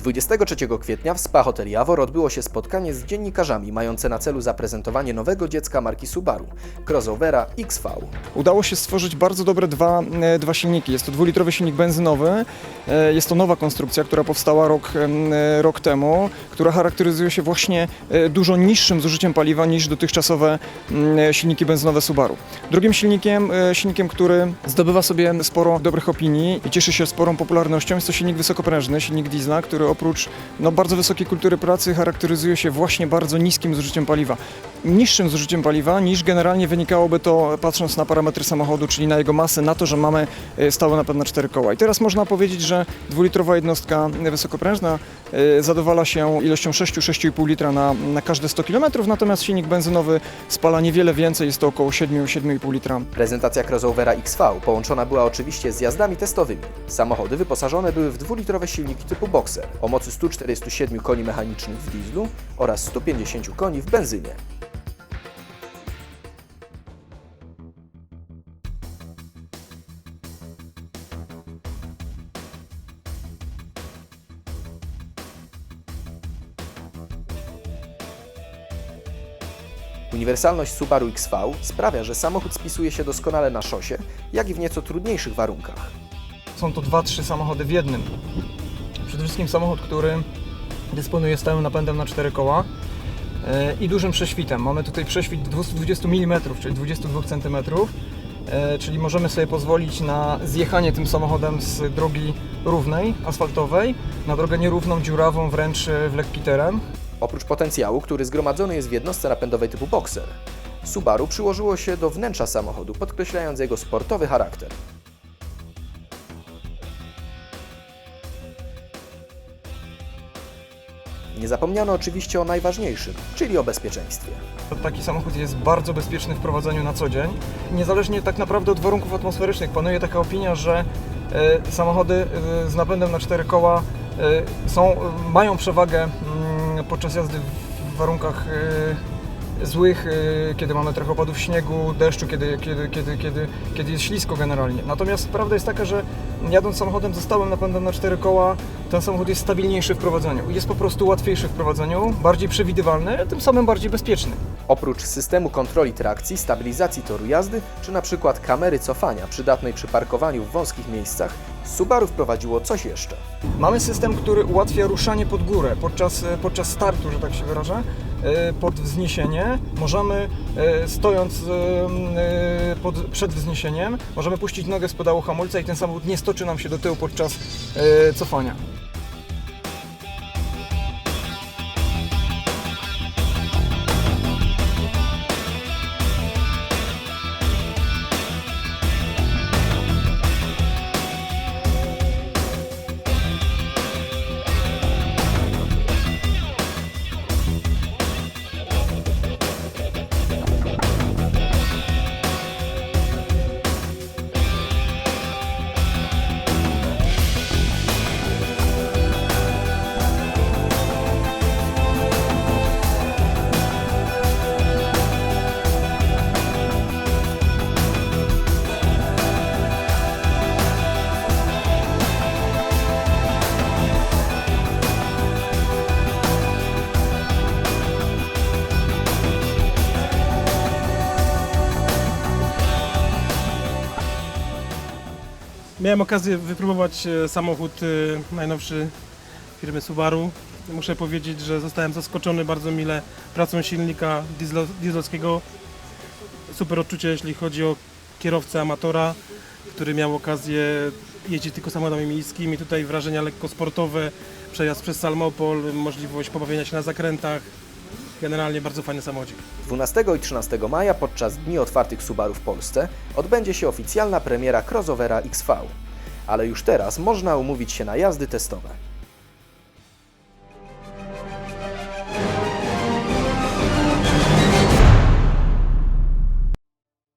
23 kwietnia w Spa Hotel Jawor odbyło się spotkanie z dziennikarzami mające na celu zaprezentowanie nowego dziecka marki Subaru, crossovera XV. Udało się stworzyć bardzo dobre dwa, e, dwa silniki. Jest to dwulitrowy silnik benzynowy. e, Jest to nowa konstrukcja, która powstała rok, e, rok temu, która charakteryzuje się właśnie dużo niższym zużyciem paliwa niż dotychczasowe silniki benzynowe Subaru. Drugim silnikiem, silnikiem, który zdobywa sobie sporo dobrych opinii i cieszy się sporą popularnością, jest to silnik wysokoprężny, silnik diesla, który oprócz no, bardzo wysokiej kultury pracy charakteryzuje się właśnie bardzo niskim zużyciem paliwa. Niższym zużyciem paliwa niż generalnie wynikałoby to patrząc na parametry samochodu, czyli na jego masę, na to, że mamy e, stały napęd na cztery koła. I teraz można powiedzieć, że dwulitrowa jednostka wysokoprężna e, zadowala się ilością 6-6,5 litra na, na każde 100 km, natomiast silnik benzynowy spala niewiele więcej, jest to około 7-7,5 litra. Prezentacja crossovera XV połączona była oczywiście z jazdami testowymi. Samochody wyposażone były w dwulitrowe silniki typu Boxer o mocy 147 koni mechanicznych w dieslu oraz 150 koni w benzynie. Uniwersalność Subaru XV sprawia, że samochód spisuje się doskonale na szosie, jak i w nieco trudniejszych warunkach. Są to dwa, trzy samochody w jednym. Przede wszystkim samochód, który dysponuje stałym napędem na cztery koła e, i dużym prześwitem. Mamy tutaj prześwit 220 mm, czyli 22 cm, e, czyli możemy sobie pozwolić na zjechanie tym samochodem z drogi równej, asfaltowej, na drogę nierówną, dziurawą, wręcz e, w lekki teren. Oprócz potencjału, który zgromadzony jest w jednostce napędowej typu Boxer, Subaru przyłożyło się do wnętrza samochodu, podkreślając jego sportowy charakter. Nie zapomniano oczywiście o najważniejszym, czyli o bezpieczeństwie. Taki samochód jest bardzo bezpieczny w prowadzeniu na co dzień. Niezależnie tak naprawdę od warunków atmosferycznych panuje taka opinia, że e, samochody e, z napędem na cztery koła e, są, mają przewagę podczas jazdy w warunkach e, złych, e, kiedy mamy trochę opadów śniegu, deszczu, kiedy, kiedy, kiedy, kiedy, kiedy jest ślisko generalnie. Natomiast prawda jest taka, że jadąc samochodem ze stałym napędem na cztery koła, ten samochód jest stabilniejszy w prowadzeniu. Jest po prostu łatwiejszy w prowadzeniu, bardziej przewidywalny, a tym samym bardziej bezpieczny. Oprócz systemu kontroli trakcji, stabilizacji toru jazdy, czy na przykład kamery cofania przydatnej przy parkowaniu w wąskich miejscach, Subaru wprowadziło coś jeszcze. Mamy system, który ułatwia ruszanie pod górę podczas, podczas startu, że tak się wyrażę, e, pod wzniesienie. Możemy, e, stojąc e, pod, przed wzniesieniem, możemy puścić nogę z pedału hamulca i ten samochód nie stoczy nam się do tyłu podczas e, cofania. Miałem okazję wypróbować e, samochód e, najnowszy firmy Subaru. Muszę powiedzieć, że zostałem zaskoczony bardzo mile pracą silnika dieslo- dieslowskiego. Super odczucie, jeśli chodzi o kierowcę amatora, który miał okazję jeździć tylko samochodami miejskimi. Tutaj wrażenia lekko sportowe, przejazd przez Salmopol, możliwość pobawienia się na zakrętach. Generalnie bardzo fajny samochodzik. 12 i 13 maja podczas Dni Otwartych Subaru w Polsce odbędzie się oficjalna premiera crossovera XV. Ale już teraz można umówić się na jazdy testowe.